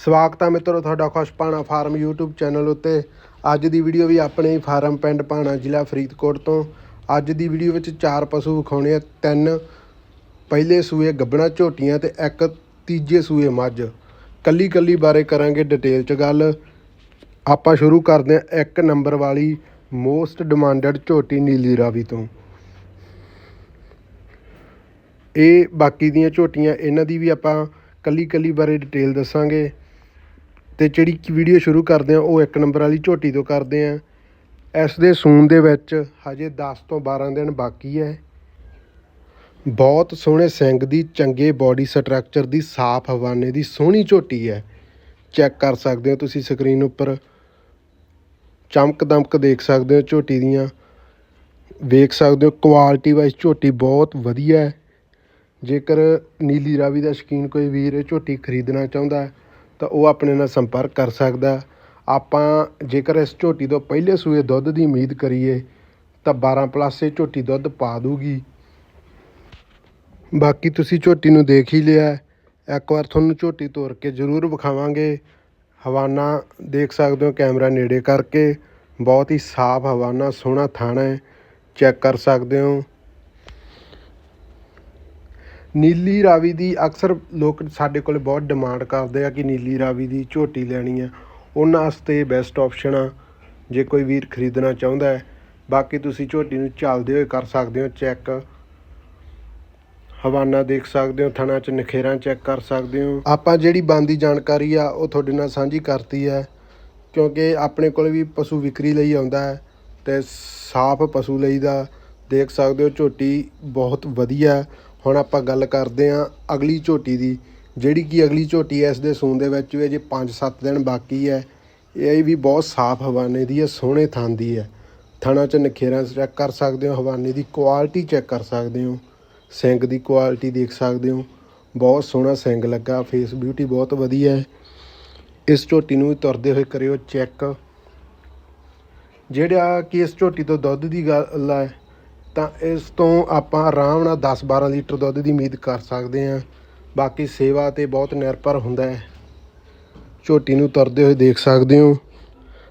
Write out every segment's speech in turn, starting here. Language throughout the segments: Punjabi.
ਸਵਾਗਤ ਹੈ ਮਿੱਤਰੋ ਤੁਹਾਡਾ ਖੁਸ਼ਪਾਣਾ ਫਾਰਮ YouTube ਚੈਨਲ ਉੱਤੇ। ਅੱਜ ਦੀ ਵੀਡੀਓ ਵੀ ਆਪਣੇ ਹੀ ਫਾਰਮ ਪਿੰਡ ਭਾਣਾ ਜ਼ਿਲ੍ਹਾ ਫਰੀਦਕੋਟ ਤੋਂ। ਅੱਜ ਦੀ ਵੀਡੀਓ ਵਿੱਚ ਚਾਰ ਪਸ਼ੂ ਵਿਖਾਉਣੇ ਆ, ਤਿੰਨ ਪਹਿਲੇ ਸੂਏ ਗੱਬਣਾ ਝੋਟੀਆਂ ਤੇ ਇੱਕ ਤੀਜੇ ਸੂਏ ਮੱਝ। ਕੱਲੀ ਕੱਲੀ ਬਾਰੇ ਕਰਾਂਗੇ ਡਿਟੇਲ ਚ ਗੱਲ। ਆਪਾਂ ਸ਼ੁਰੂ ਕਰਦੇ ਹਾਂ ਇੱਕ ਨੰਬਰ ਵਾਲੀ ਮੋਸਟ ਡਿਮਾਂਡਡ ਝੋਟੀ ਨੀਲੀ ਰਾਵੀ ਤੋਂ। ਇਹ ਬਾਕੀ ਦੀਆਂ ਝੋਟੀਆਂ, ਇਹਨਾਂ ਦੀ ਵੀ ਆਪਾਂ ਕੱਲੀ ਕੱਲੀ ਬਾਰੇ ਡਿਟੇਲ ਦੱਸਾਂਗੇ। ਤੇ ਜਿਹੜੀ ਵੀਡੀਓ ਸ਼ੁਰੂ ਕਰਦੇ ਆ ਉਹ ਇੱਕ ਨੰਬਰ ਵਾਲੀ ਝੋਟੀ ਤੋਂ ਕਰਦੇ ਆ ਇਸ ਦੇ ਸੂਨ ਦੇ ਵਿੱਚ ਹਜੇ 10 ਤੋਂ 12 ਦਿਨ ਬਾਕੀ ਹੈ। ਬਹੁਤ ਸੋਹਣੇ ਸਿੰਗ ਦੀ, ਚੰਗੇ ਬਾਡੀ ਸਟਰਕਚਰ ਦੀ, ਸਾਫ਼ ਹਵਾਨੇ ਦੀ ਸੋਹਣੀ ਝੋਟੀ ਹੈ। ਚੈੱਕ ਕਰ ਸਕਦੇ ਹੋ ਤੁਸੀਂ ਸਕਰੀਨ ਉੱਪਰ। ਚਮਕ ਦਮਕ ਦੇਖ ਸਕਦੇ ਹੋ ਝੋਟੀ ਦੀਆਂ। ਵੇਖ ਸਕਦੇ ਹੋ ਕੁਆਲਿਟੀ ਵਾਈਜ਼ ਝੋਟੀ ਬਹੁਤ ਵਧੀਆ ਹੈ। ਜੇਕਰ ਨੀਲੀ ਰਾਵੀ ਦਾ ਸ਼ੌਕੀਨ ਕੋਈ ਵੀਰ ਝੋਟੀ ਖਰੀਦਣਾ ਚਾਹੁੰਦਾ ਹੈ ਤਾਂ ਉਹ ਆਪਣੇ ਨਾਲ ਸੰਪਰਕ ਕਰ ਸਕਦਾ। ਆਪਾਂ ਜੇਕਰ ਇਸ ਝੋਟੀ ਤੋਂ ਪਹਿਲੇ ਸੂਏ ਦੁੱਧ ਦੀ ਉਮੀਦ ਕਰੀਏ, ਤਾਂ 12 ਪਲੱਸ ਇਹ ਝੋਟੀ ਦੁੱਧ ਪਾ ਦੂਗੀ। ਬਾਕੀ ਤੁਸੀਂ ਝੋਟੀ ਨੂੰ ਦੇਖ ਹੀ ਲਿਆ ਇੱਕ ਵਾਰ ਤੁਹਾਨੂੰ ਝੋਟੀ ਤੋਰ ਕੇ ਜ਼ਰੂਰ ਵਿਖਾਵਾਂਗੇ। ਹਵਾਨਾ ਦੇਖ ਸਕਦੇ ਹੋ ਕੈਮਰਾ ਨੇੜੇ ਕਰਕੇ। ਬਹੁਤ ਹੀ ਸਾਫ਼ ਹਵਾਨਾ ਸੋਹਣਾ ਥਾਣਾ ਹੈ। ਚੈੱਕ ਕਰ ਸਕਦੇ ਹੋ। ਨੀਲੀ ਰਾਵੀ ਦੀ ਅਕਸਰ ਲੋਕ ਸਾਡੇ ਕੋਲ ਬਹੁਤ ਡਿਮਾਂਡ ਕਰਦੇ ਆ ਕਿ ਨੀਲੀ ਰਾਵੀ ਦੀ ਝੋਟੀ ਲੈਣੀ ਆ। ਉਹਨਾਂ ਵਾਸਤੇ ਬੈਸਟ ਆਪਸ਼ਨ ਆ। ਜੇ ਕੋਈ ਵੀਰ ਖਰੀਦਣਾ ਚਾਹੁੰਦਾ ਹੈ, ਬਾਕੀ ਤੁਸੀਂ ਝੋਟੀ ਨੂੰ ਚੱਲਦੇ ਹੋਏ ਕਰ ਸਕਦੇ ਹੋ ਚੈੱਕ ਹਵਾਨਾ ਦੇਖ ਸਕਦੇ ਹੋ, ਥਣਾ ਚ ਨਖੇਰਾਂ ਚੈੱਕ ਕਰ ਸਕਦੇ ਹੋ। ਆਪਾਂ ਜਿਹੜੀ ਬੰਦੀ ਜਾਣਕਾਰੀ ਆ, ਉਹ ਤੁਹਾਡੇ ਨਾਲ ਸਾਂਝੀ ਕਰਤੀ ਹੈ। ਕਿਉਂਕਿ ਆਪਣੇ ਕੋਲ ਵੀ ਪਸ਼ੂ ਵਿਕਰੀ ਲਈ ਆਉਂਦਾ ਹੈ ਤੇ ਸਾਫ਼ ਪਸ਼ੂ ਲਈ ਦਾ ਦੇਖ ਸਕਦੇ ਹੋ, ਝੋਟੀ ਬਹੁਤ ਵਧੀਆ। ਹੁਣ ਆਪਾਂ ਗੱਲ ਕਰਦੇ ਹਾਂ ਅਗਲੀ ਝੋਟੀ ਦੀ, ਜਿਹੜੀ ਕਿ ਅਗਲੀ ਝੋਟੀ ਹੈ ਇਸ ਦੇ ਸੂਨ ਦੇ ਵਿੱਚ ਵੀ ਅਜੇ 5-7 ਦਿਨ ਬਾਕੀ ਹੈ ਇਹ ਵੀ ਬਹੁਤ ਸਾਫ਼ ਹਵਾਨੇ ਦੀ ਹੈ ਸੋਹਣੇ ਥਾਂ ਦੀ ਹੈ ਥਣਾ ਚ ਨਖੇਰਾਂ ਚੈੱਕ ਕਰ ਸਕਦੇ ਹੋ, ਹਵਾਨੇ ਦੀ ਕੁਆਲਿਟੀ ਚੈੱਕ ਕਰ ਸਕਦੇ ਹੋ। ਸਿੰਗ ਦੀ ਕੁਆਲਿਟੀ ਦੇਖ ਸਕਦੇ ਹੋ। ਬਹੁਤ ਸੋਹਣਾ ਸਿੰਗ ਲੱਗਾ ਫੇਸ ਬਿਊਟੀ ਬਹੁਤ ਵਧੀਆ ਹੈ ਇਸ ਝੋਟੀ ਨੂੰ ਵੀ ਤੁਰਦੇ ਹੋਏ ਕਰਿਓ ਚੈੱਕ ਜਿਹੜਾ ਕਿ ਇਸ ਝੋਟੀ ਤੋਂ ਦੁੱਧ ਦੀ ਗੱਲ ਹੈ ਤਾਂ ਇਸ ਤੋਂ ਆਪਾਂ ਆਰਾਮ ਨਾਲ 10-12 ਲੀਟਰ ਦੁੱਧ ਦੀ ਉਮੀਦ ਕਰ ਸਕਦੇ ਹਾਂ। ਬਾਕੀ ਸੇਵਾ ਤੇ ਬਹੁਤ ਨਿਰਭਰ ਹੁੰਦਾ ਹੈ। ਝੋਟੀ ਨੂੰ ਤਰਦੇ ਹੋਏ ਦੇਖ ਸਕਦੇ ਹੋ।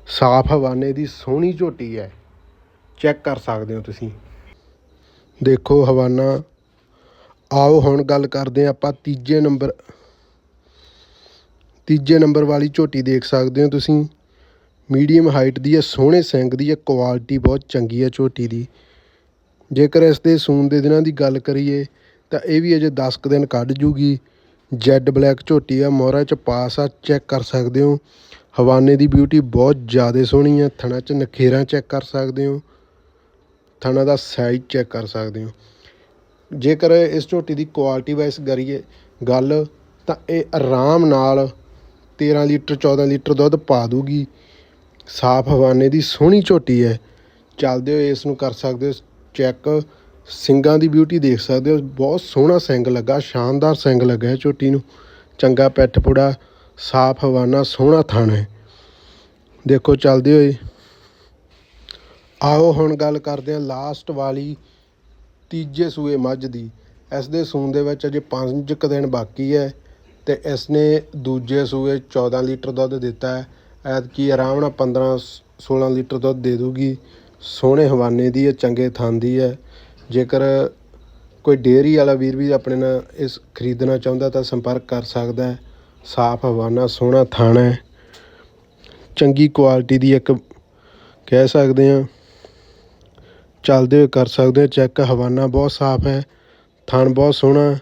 ਸਾਫ਼ ਹਵਾਨੇ ਦੀ ਸੋਹਣੀ ਝੋਟੀ ਹੈ। ਚੈੱਕ ਕਰ ਸਕਦੇ ਹੋ ਤੁਸੀਂ। ਦੇਖੋ ਹਵਾਨਾ। ਆਓ ਹੁਣ ਗੱਲ ਕਰਦੇ ਹਾਂ ਆਪਾਂ ਤੀਜੇ ਨੰਬਰ ਤੀਜੇ ਨੰਬਰ ਵਾਲੀ ਝੋਟੀ ਦੇਖ ਸਕਦੇ ਹੋ ਤੁਸੀਂ। ਮੀਡੀਅਮ ਹਾਈਟ ਦੀ ਹੈ, ਸੋਹਣੇ ਸਿੰਗ ਦੀ ਹੈ ਕੁਆਲਿਟੀ ਬਹੁਤ ਚੰਗੀ ਹੈ ਝੋਟੀ ਦੀ। ਜੇਕਰ ਇਸ ਦੇ ਸੂਣ ਦੇ ਦਿਨਾਂ ਦੀ ਗੱਲ ਕਰੀਏ, ਤਾਂ ਇਹ ਵੀ ਅਜੇ ਦਸ ਕੁ ਦਿਨ ਕੱਢ ਜੂਗੀ। ਜੈੱਡ ਬਲੈਕ ਝੋਟੀ ਆ ਮੋਹਰਾ ਚ ਪਾਸ ਆ, ਚੈੱਕ ਕਰ ਸਕਦੇ ਹੋ। ਹਵਾਨੇ ਦੀ ਬਿਊਟੀ ਬਹੁਤ ਜ਼ਿਆਦਾ ਸੋਹਣੀ ਆ, ਥਣਾ ਚ ਨਖੇਰਾਂ ਚੈੱਕ ਕਰ ਸਕਦੇ ਹੋ। ਥਣਾ ਦਾ ਸਾਈਜ਼ ਚੈੱਕ ਕਰ ਸਕਦੇ ਹੋ। ਜੇਕਰ ਇਸ ਝੋਟੀ ਦੀ ਕੁਆਲਿਟੀ ਵਾਈਜ਼ ਕਰੀਏ ਗੱਲ, ਤਾਂ ਇਹ ਆਰਾਮ ਨਾਲ 13 ਲੀਟਰ 14 ਲੀਟਰ ਦੁੱਧ ਪਾ ਦੂਗੀ। ਸਾਫ਼ ਹਵਾਨੇ ਦੀ ਸੋਹਣੀ ਝੋਟੀ ਹੈ। ਚੱਲਦੇ ਹੋਏ ਇਸ ਨੂੰ ਕਰ ਸਕਦੇ ਹੋ। ਚੈੱਕ ਸਿੰਗਾਂ ਦੀ ਬਿਊਟੀ ਦੇਖ ਸਕਦੇ ਹੋ। ਬਹੁਤ ਸੋਹਣਾ ਸਿੰਗ ਲੱਗਾ, ਸ਼ਾਨਦਾਰ ਸਿੰਗ ਲੱਗਾ ਝੋਟੀ ਨੂੰ। ਚੰਗਾ ਪਿੱਠ ਪੁੜਾ, ਸਾਫ਼ ਹਵਾਨਾ, ਸੋਹਣਾ ਥਣ ਹੈ। ਦੇਖੋ, ਚੱਲਦੇ ਹੋਏ। ਆਓ ਹੁਣ ਗੱਲ ਕਰਦੇ ਹਾਂ ਲਾਸਟ ਵਾਲੀ, ਤੀਜੇ ਸੂਏ ਮੱਝ ਦੀ। ਇਸ ਦੇ ਸੂਣ ਦੇ ਵਿੱਚ ਅਜੇ 5 ਕੁ ਦਿਨ ਬਾਕੀ ਹੈ ਤੇ ਇਸ ਨੇ ਦੂਜੇ ਸੂਏ 14 ਲੀਟਰ ਦੁੱਧ ਦਿੱਤਾ ਹੈ। ਐਤਕੀ ਆਰਾਮ ਨਾਲ 15 16 ਲੀਟਰ ਦੁੱਧ ਦੇ ਦੂਗੀ। ਸੋਹਣੇ ਹਵਾਨੇ ਦੀ ਹੈ, ਚੰਗੇ ਥਣ ਦੀ ਹੈ। ਜੇਕਰ ਕੋਈ ਡੇਅਰੀ ਵਾਲਾ ਵੀਰ ਵੀ ਆਪਣੇ ਨਾਲ ਇਸ ਖਰੀਦਣਾ ਚਾਹੁੰਦਾ ਤਾਂ ਸੰਪਰਕ ਕਰ ਸਕਦਾ ਸਾਫ਼ ਹਵਾਨਾ, ਸੋਹਣਾ ਥਣ ਹੈ। ਚੰਗੀ ਕੁਆਲਿਟੀ ਦੀ ਇੱਕ ਕਹਿ ਸਕਦੇ ਹਾਂ, ਚੱਲਦੇ ਹੋਏ ਕਰ ਸਕਦੇ ਹੋ ਚੈੱਕ। ਹਵਾਨਾ ਬਹੁਤ ਸਾਫ਼ ਹੈ, ਥਣ ਬਹੁਤ ਸੋਹਣਾ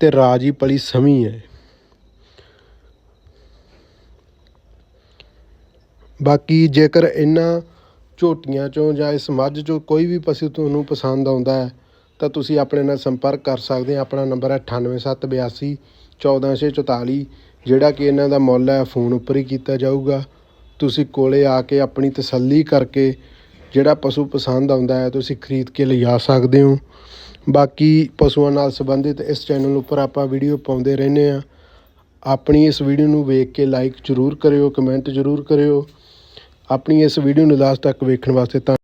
ਤੇ ਰਾਜੀ ਪਲੀ ਸਮੀ ਹੈ। ਬਾਕੀ ਜੇਕਰ ਇਹਨਾਂ ਝੋਟੀਆਂ ਚੋਂ ਜਾਂ ਇਸ ਮੱਝ ਚੋਂ ਕੋਈ ਵੀ ਪਸ਼ੂ ਤੁਹਾਨੂੰ ਪਸੰਦ ਆਉਂਦਾ ਹੈ, ਤਾਂ ਤੁਸੀਂ ਆਪਣੇ ਨਾਲ ਸੰਪਰਕ ਕਰ ਸਕਦੇ ਆ ਆਪਣਾ ਨੰਬਰ ਹੈ 98782 14644 ਜਿਹੜਾ ਕਿ ਇਹਨਾਂ ਦਾ ਮੁੱਲ ਹੈ, ਫੋਨ ਉੱਪਰ ਹੀ ਕੀਤਾ ਜਾਊਗਾ। ਤੁਸੀਂ ਕੋਲੇ ਆ ਕੇ ਆਪਣੀ ਤਸੱਲੀ ਕਰਕੇ ਜਿਹੜਾ ਪਸ਼ੂ ਪਸੰਦ ਆਉਂਦਾ ਹੈ, ਤੁਸੀਂ ਖਰੀਦ ਕੇ ਲਿਜਾ ਸਕਦੇ ਹੋ। ਬਾਕੀ ਪਸ਼ੂਆਂ ਨਾਲ ਸੰਬੰਧਿਤ ਇਸ ਚੈਨਲ ਉੱਪਰ ਆਪਾਂ ਵੀਡੀਓ ਪਾਉਂਦੇ ਰਹਿੰਦੇ ਆ ਆਪਣੀ ਇਸ ਵੀਡੀਓ ਨੂੰ ਵੇਖ ਕੇ ਲਾਈਕ ਜ਼ਰੂਰ ਕਰਿਓ ਕਮੈਂਟ ਜ਼ਰੂਰ ਕਰਿਓ। ਆਪਣੀ ਇਸ ਵੀਡੀਓ ਨੂੰ ਲਾਸਟ ਤੱਕ ਵੇਖਣ ਵਾਸਤੇ ਤਾਂ